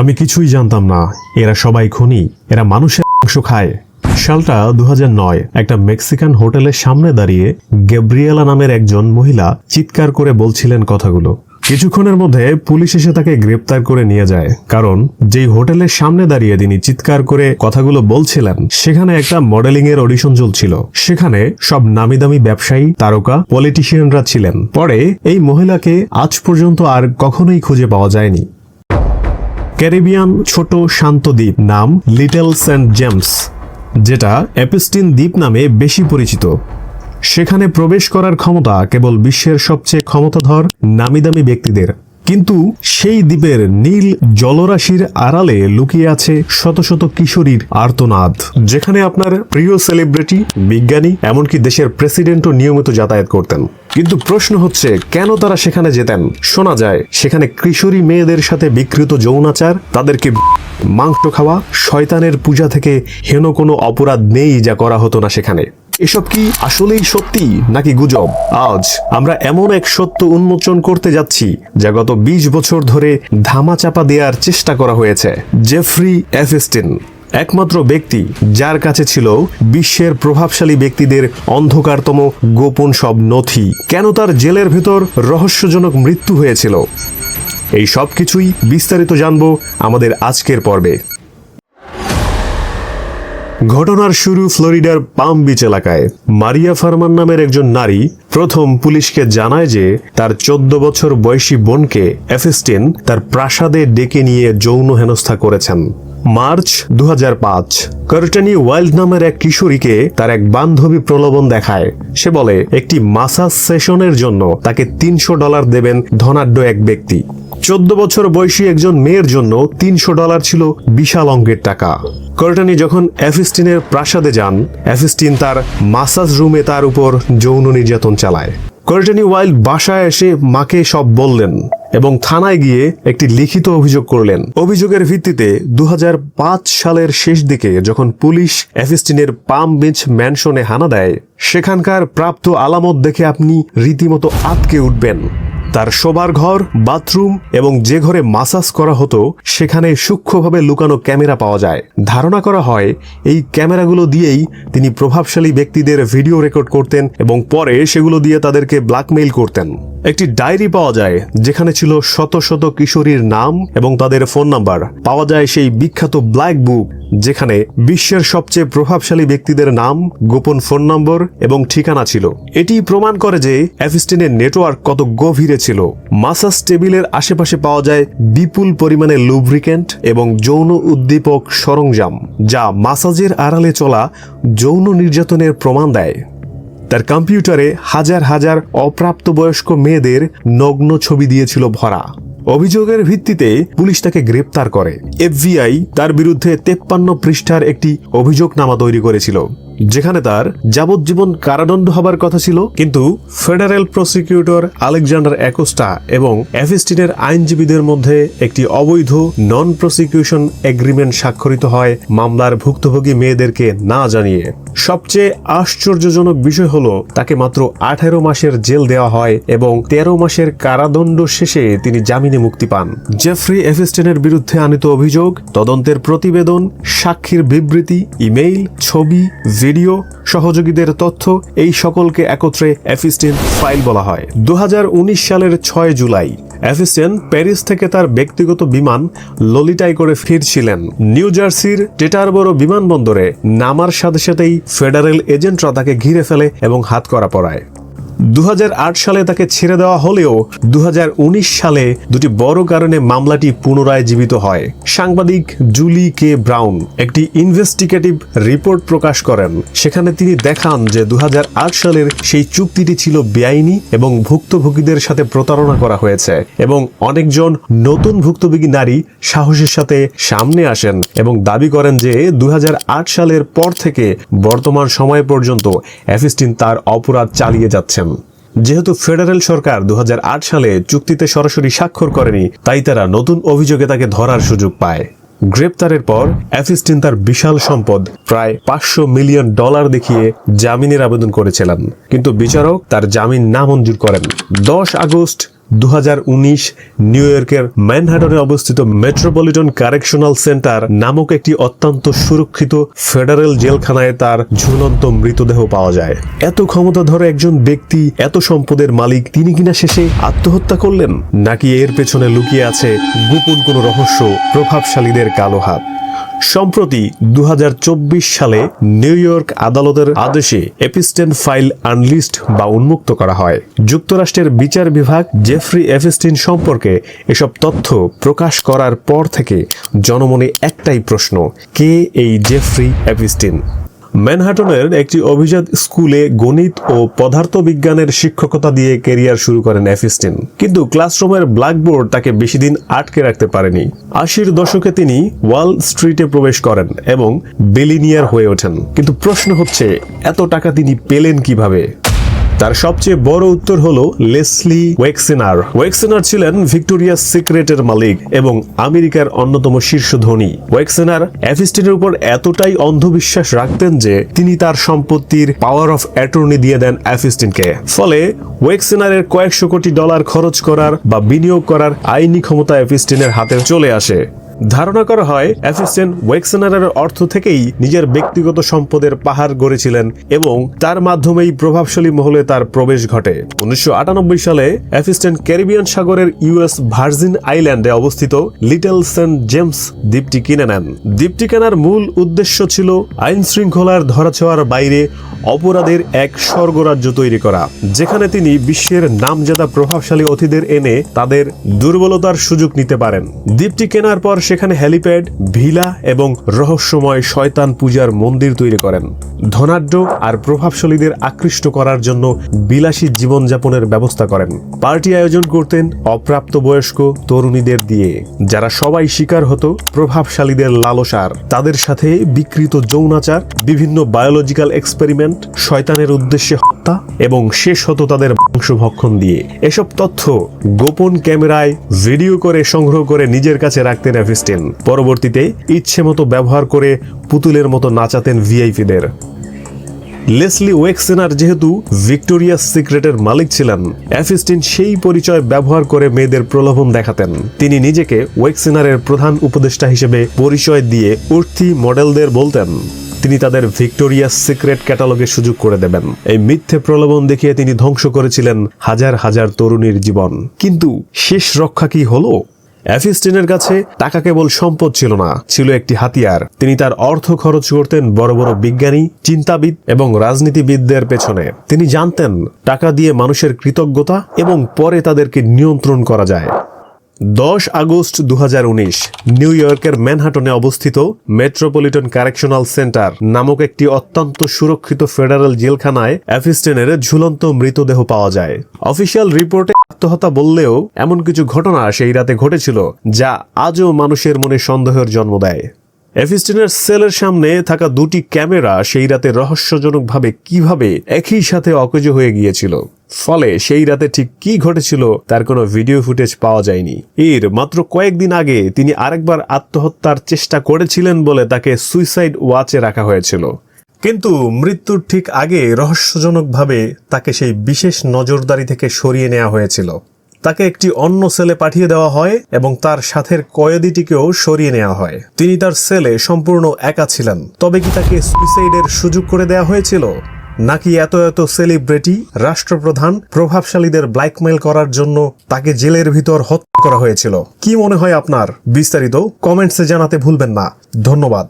আমি কিছুই জানতাম না। এরা সবাই খুনি। এরা মানুষের মাংস খায়। সালটা দু হাজার নয়, একটা মেক্সিকান হোটেলের সামনে দাঁড়িয়ে গ্যাব্রিয়েলা নামের একজন মহিলা চিৎকার করে বলছিলেন কথাগুলো। কিছুক্ষণের মধ্যে পুলিশ এসে তাকে গ্রেপ্তার করে নিয়ে যায়। কারণ যেই হোটেলের সামনে দাঁড়িয়ে তিনি চিৎকার করে কথাগুলো বলছিলেন, সেখানে একটা মডেলিং এর অডিশন চলছিল। সেখানে সব নামি দামি ব্যবসায়ী, তারকা, পলিটিশিয়ানরা ছিলেন। পরে এই মহিলাকে আজ পর্যন্ত আর কখনোই খুঁজে পাওয়া যায়নি। ক্যারিবিয়ান ছোট শান্ত দ্বীপ নাম লিটল সেন্ট জেমস, যেটা এপিস্টিন দ্বীপ নামে বেশি পরিচিত। সেখানে প্রবেশ করার ক্ষমতা কেবল বিশ্বের সবচেয়ে ক্ষমতাধর নামিদামি ব্যক্তিদের। কিন্তু সেই দ্বীপের নীল জলরাশির আড়ালে লুকিয়ে আছে শত শত কিশোরীর আর্তনাদ, যেখানে আপনার প্রিয় সেলিব্রিটি, বিজ্ঞানী, এমনকি দেশের প্রেসিডেন্টও নিয়মিত যাতায়াত করতেন। কিন্তু প্রশ্ন হচ্ছে, কেন তারা সেখানে যেতেন? শোনা যায়, সেখানে কিশোরী মেয়েদের সাথে বিকৃত যৌনাচার তাদেরকে মাংস খাওয়া, শয়তানের পূজা থেকে হেন কোনো অপরাধ নেই যা করা হতো না সেখানে। এসব কি আসলেই সত্যি নাকি গুজব? আজ আমরা এমন এক সত্য উন্মোচন করতে যাচ্ছি, যা গত ২০ বছর ধরে ধামাচাপা দেওয়ার চেষ্টা করা হয়েছে। জেফ্রি এফেস্টিন একমাত্র ব্যক্তি যার কাছে ছিল বিশ্বের প্রভাবশালী ব্যক্তিদের অন্ধকারতম গোপন সব নথি। কেন তার জেলের ভেতর রহস্যজনক মৃত্যু হয়েছিল? এই সব কিছুই বিস্তারিত জানব আমাদের আজকের পর্বে। ঘটনার শুরু ফ্লোরিডার পাম বিচ এলাকায়। মারিয়া ফার্মার নামের একজন নারী প্রথম পুলিশকে জানায় যে তার চোদ্দ বছর বয়সী বোনকে এফেস্টিন তার প্রাসাদে ডেকে নিয়ে যৌন হেনস্থা করেছেন। মার্চ দু কার্টানি ওয়াইল্ড নামের এক কিশোরীকে তার এক বান্ধবী প্রলোভন দেখায়। সে বলে, একটি মাসাজ সেশনের জন্য তাকে তিনশো ডলার দেবেন ধনাঢ্য এক ব্যক্তি। চোদ্দ বছর বয়সী একজন মেয়ের জন্য তিনশো ডলার ছিল বিশাল অঙ্কের টাকা। কর্টানি যখন অ্যাফিস্টিনের প্রাসাদে যান, অ্যাফিস্টিন তার মাসাজ রুমে তার উপর যৌন নির্যাতন চালায়। কর্টানি ওয়াইল্ড বাসায় এসে মাকে সব বললেন এবং থানায় গিয়ে একটি লিখিত অভিযোগ করলেন। অভিযোগের ভিত্তিতে দু হাজার পাঁচ সালের শেষ দিকে যখন পুলিশ অ্যাফিস্টিনের পাম বিচ ম্যানশনে হানা দেয়, সেখানকার প্রাপ্ত আলামত দেখে আপনি রীতিমতো আটকে উঠবেন। তার শোবার ঘর, বাথরুম এবং যে ঘরে মাসাজ করা হতো, সেখানে সূক্ষ্মভাবে লুকানো ক্যামেরা পাওয়া যায়। ধারণা করা হয়, এই ক্যামেরাগুলো দিয়েই তিনি প্রভাবশালী ব্যক্তিদের ভিডিও রেকর্ড করতেন এবং পরে সেগুলো দিয়ে তাদেরকে ব্ল্যাকমেইল করতেন। একটি ডায়েরি পাওয়া যায়, যেখানে ছিল শত শত কিশোরীর নাম এবং তাদের ফোন নাম্বার। পাওয়া যায় সেই বিখ্যাত ব্ল্যাক বুক, যেখানে বিশ্বের সবচেয়ে প্রভাবশালী ব্যক্তিদের নাম, গোপন ফোন নম্বর এবং ঠিকানা ছিল। এটি প্রমাণ করে যে অ্যাফিস্টিনের নেটওয়ার্ক কত গভীরে ছিল। মাসাজ টেবিলের আশেপাশে পাওয়া যায় বিপুল পরিমাণে লুব্রিকেন্ট এবং যৌন উদ্দীপক সরঞ্জাম, যা মাসাজের আড়ালে চলা যৌন নির্যাতনের প্রমাণ দেয়। তার কম্পিউটারে হাজার হাজার অপ্রাপ্তবয়স্ক মেয়েদের নগ্ন ছবি দিয়েছিল ভরা। অভিযোগের ভিত্তিতে পুলিশ তাকে গ্রেপ্তার করে। এফবিআই তার বিরুদ্ধে তেপ্পান্ন পৃষ্ঠার একটি অভিযোগনামা তৈরি করেছিল। যেখানে তার যাবজ্জীবন কারাদণ্ড হবার কথা ছিল, কিন্তু ফেডারেল প্রসিকিউটর আলেকজান্ডার অ্যাকোস্টা এবং অ্যাফিস্টিনের আইনজীবীদের মধ্যে একটি অবৈধ নন প্রসিকিউশন এগ্রিমেন্ট স্বাক্ষরিত হয় মামলার ভুক্তভোগী মেয়েদেরকে না জানিয়ে। সবচেয়ে আশ্চর্যজনক বিষয় হলো, তাকে মাত্র আঠারো মাসের জেল দেওয়া হয় এবং তেরো মাসের কারাদণ্ড শেষে তিনি জামিনে মুক্তি পান। জেফ্রি এফিস্টিনের বিরুদ্ধে আনিত অভিযোগ, তদন্তের প্রতিবেদন, সাক্ষীর বিবৃতি, ইমেইল, ছবি ভিডিও সহযোগীদের তথ্য, এই সকলকে একত্রে অ্যাফিস্টেন ফাইল বলা হয়। দু হাজার উনিশ সালের ছয় জুলাই অ্যাফিস্টেন প্যারিস থেকে তার ব্যক্তিগত বিমান ললিটাই করে ফিরছিলেন। নিউ জার্সির টেটারবোরো বিমানবন্দরে নামার সাথে সাথেই ফেডারেল এজেন্টরা তাকে ঘিরে ফেলে এবং হাত করা পড়ায়। দু হাজার আট সালে তাকে ছেড়ে দেওয়া হলেও দু হাজার উনিশ সালে দুটি বড় কারণে মামলাটি পুনরায় জীবিত হয়। সাংবাদিক জুলি কে ব্রাউন একটি ইনভেস্টিগেটিভ রিপোর্ট প্রকাশ করেন। সেখানে তিনি দেখান যে দু হাজার আট সালের সেই চুক্তিটি ছিল বেআইনি এবং ভুক্তভোগীদের সাথে প্রতারণা করা হয়েছে এবং অনেকজন নতুন ভুক্তভোগী নারী সাহসের সাথে সামনে আসেন এবং দাবি করেন যে দু হাজার আট সালের পর থেকে বর্তমান সময় পর্যন্ত অ্যাফিস্টিন তার অপরাধ চালিয়ে যাচ্ছেন। যেহেতু ফেডারেল সরকার দু সালে চুক্তিতে সরাসরি স্বাক্ষর করেনি, তাই তারা নতুন অভিযোগে তাকে ধরার সুযোগ পায়। গ্রেপ্তারের পর অ্যাফিস্টিন তার বিশাল সম্পদ, প্রায় পাঁচশো মিলিয়ন ডলার দেখিয়ে জামিনের আবেদন করেছিলেন। কিন্তু বিচারক তার জামিন না মঞ্জুর করেন। দশ আগস্ট দু হাজার উনিশ নিউ ইয়র্কের ম্যানহাটনে অবস্থিত মেট্রোপলিটন কারেকশনাল সেন্টার নামক একটি অত্যন্ত সুরক্ষিত ফেডারেল জেলখানায় তার ঝুলন্ত মৃতদেহ পাওয়া যায়। এত ক্ষমতা ধরে একজন ব্যক্তি, এত সম্পদের মালিক, তিনি কিনা শেষে আত্মহত্যা করলেন? নাকি এর পেছনে লুকিয়ে আছে গোপন কোনো রহস্য, প্রভাবশালীদের কালো হাত? সম্প্রতি দু হাজার চব্বিশ সালে নিউ ইয়র্ক আদালতের আদেশে এপিস্টেন ফাইল আনলিস্ট বা উন্মুক্ত করা হয়। যুক্তরাষ্ট্রের বিচার বিভাগ জেফ্রি এফিস্টিন সম্পর্কে এসব তথ্য প্রকাশ করার পর থেকে জনমনে একটাই প্রশ্ন, কে এই জেফ্রি এপিস্টিন ম্যানহাটনের একটি অভিজাত স্কুলে গণিত ও পদার্থবিজ্ঞানের শিক্ষকতা দিয়ে কেরিয়ার শুরু করেন অ্যাফিস্টিন। কিন্তু ক্লাসরুমের ব্ল্যাকবোর্ড তাকে বেশি দিন আটকে রাখতে পারেনি। আশির দশকে তিনি ওয়াল স্ট্রিটে প্রবেশ করেন এবং বেলিনিয়ার হয়ে ওঠেন। কিন্তু প্রশ্ন হচ্ছে, এত টাকা তিনি পেলেন কীভাবে? তার সবচেয়ে বড় উত্তর হলো লেসলি ওয়েক্সেনার। ওয়েক্সেনার ছিলেন ভিক্টোরিয়াস সিক্রেটের মালিক এবং আমেরিকার অন্যতম শীর্ষ ধনী। ওয়েক্সেনার অ্যাফিস্টিনের উপর এতটাই অন্ধবিশ্বাস রাখতেন যে তিনি তার সম্পত্তির পাওয়ার অফ অ্যাটর্নি দিয়ে দেন অ্যাফিস্টিনকে। ফলে ওয়েক্সেনারের কয়েকশো কোটি ডলার খরচ করার বা বিনিয়োগ করার আইনি ক্ষমতা অ্যাফিস্টিনের হাতে চলে আসে। ধারণা করা হয় অ্যাফিস্টেন ওয়েক্সেনারের অর্থ থেকেই নিজের ব্যক্তিগত সম্পদের পাহাড় গড়েছিলেন এবং তার মাধ্যমেই প্রভাবশালী মহলে তার প্রবেশ ঘটে। উনিশশো আটানব্বই সালে অ্যাফিস্টেন ক্যারিবিয়ান সাগরের ইউএস ভার্জিন আইল্যান্ডে অবস্থিত লিটল সেন্ট জেমস দ্বীপটি কিনে নেন। দ্বীপটি কেনার মূল উদ্দেশ্য ছিল আইন শৃঙ্খলার ধরাছোঁয়ার বাইরে অপরাধের এক স্বর্গরাজ্য তৈরি করা, যেখানে তিনি বিশ্বের নামজাদা প্রভাবশালী অতিথিদের এনে তাদের দুর্বলতার সুযোগ নিতে পারেন। দ্বীপটি কেনার পর সেখানে হ্যালিপ্যাড, ভিলা এবং রহস্যময় শয়তান পূজার মন্দির তৈরি করেন। ধনাঢ্য আর প্রভাবশালীদের আকৃষ্ট করার জন্য বিলাসী জীবনযাপনের ব্যবস্থা করেন। পার্টি আয়োজন করতেন অপ্রাপ্ত বয়স্ক তরুণীদের দিয়ে। যারা সবাই শিকার হতো, প্রভাবশালীদের লালসার তাদের সাথে বিকৃত যৌনাচার, বিভিন্ন বায়োলজিক্যাল এক্সপেরিমেন্ট শয়তানের উদ্দেশ্যে হত্যা এবং শেষ হতো তাদের বংশভক্ষণ দিয়ে। এসব তথ্য গোপন ক্যামেরায় ভিডিও করে সংগ্রহ করে নিজের কাছে রাখতেন অ্যাফিস্টিন। পরবর্তীতে ইচ্ছে মতো ব্যবহার করে পুতুলের মতো নাচাতেন ভিআইপিদের। লেসলি ওয়েক্সেনার যেহেতু ভিক্টোরিয়াস সিক্রেটের মালিক ছিলেন, অ্যাফিস্টিন সেই পরিচয় ব্যবহার করে মেয়েদের প্রলোভন দেখাতেন। তিনি নিজেকে ওয়েক্সেনারের প্রধান উপদেষ্টা হিসেবে পরিচয় দিয়ে উর্থি মডেলদের বলতেন তিনি তাদের ভিক্টোরিয়া সিক্রেট ক্যাটালগে সুযোগ করে দেবেন। এই মিথ্যে প্রলোভন দেখিয়ে তিনি ধ্বংস করেছিলেন হাজার হাজার তরুণীর জীবন। কিন্তু শেষ রক্ষা কি হলো? অ্যাফিস্টিনের কাছে টাকা কেবল সম্পদ ছিল না, ছিল একটি হাতিয়ার। তিনি তার অর্থ খরচ করতেন বড় বড় বিজ্ঞানী, চিন্তাবিদ এবং রাজনীতিবিদদের পেছনে। তিনি জানতেন, টাকা দিয়ে মানুষের কৃতজ্ঞতা এবং পরে তাদেরকে নিয়ন্ত্রণ করা যায়। দশ আগস্ট দু হাজার উনিশ, নিউ ইয়র্কের ম্যানহাটনে অবস্থিত মেট্রোপলিটন কারেকশনাল সেন্টার নামক একটি অত্যন্ত সুরক্ষিত ফেডারেল জেলখানায় অ্যাফিস্টেনের ঝুলন্ত মৃতদেহ পাওয়া যায়। অফিসিয়াল রিপোর্টে আত্মহত্যা বললেও এমন কিছু ঘটনা সেই রাতে ঘটেছিল যা আজও মানুষের মনে সন্দেহের জন্ম দেয়। এফিস্টিনের সেলের সামনে থাকা দুটি ক্যামেরা সেই রাতে রহস্যজনকভাবে কীভাবে একই সাথে অকেজ হয়ে গিয়েছিল। ফলে সেই রাতে ঠিক কি ঘটেছিল তার কোনো ভিডিও ফুটেজ পাওয়া যায়নি। এর মাত্র কয়েকদিন আগে তিনি আরেকবার আত্মহত্যার চেষ্টা করেছিলেন বলে তাকে সুইসাইড ওয়াচে রাখা হয়েছিল। কিন্তু মৃত্যুর ঠিক আগে রহস্যজনকভাবে তাকে সেই বিশেষ নজরদারি থেকে সরিয়ে নেওয়া হয়েছিল। তাকে একটি অন্য সেলে পাঠিয়ে দেওয়া হয় এবং তার সাথের কয়েদিটিকেও সরিয়ে নেওয়া হয়। তিনি তার সেলে সম্পূর্ণ একা ছিলেন। তবে কি তাকে সুইসাইডের সুযোগ করে দেওয়া হয়েছিল? নাকি এত এত সেলিব্রিটি রাষ্ট্রপ্রধান, প্রভাবশালীদের ব্ল্যাকমেল করার জন্য তাকে জেলের ভিতর হত্যা করা হয়েছিল? কি মনে হয় আপনার? বিস্তারিত কমেন্টসে জানাতে ভুলবেন না। ধন্যবাদ।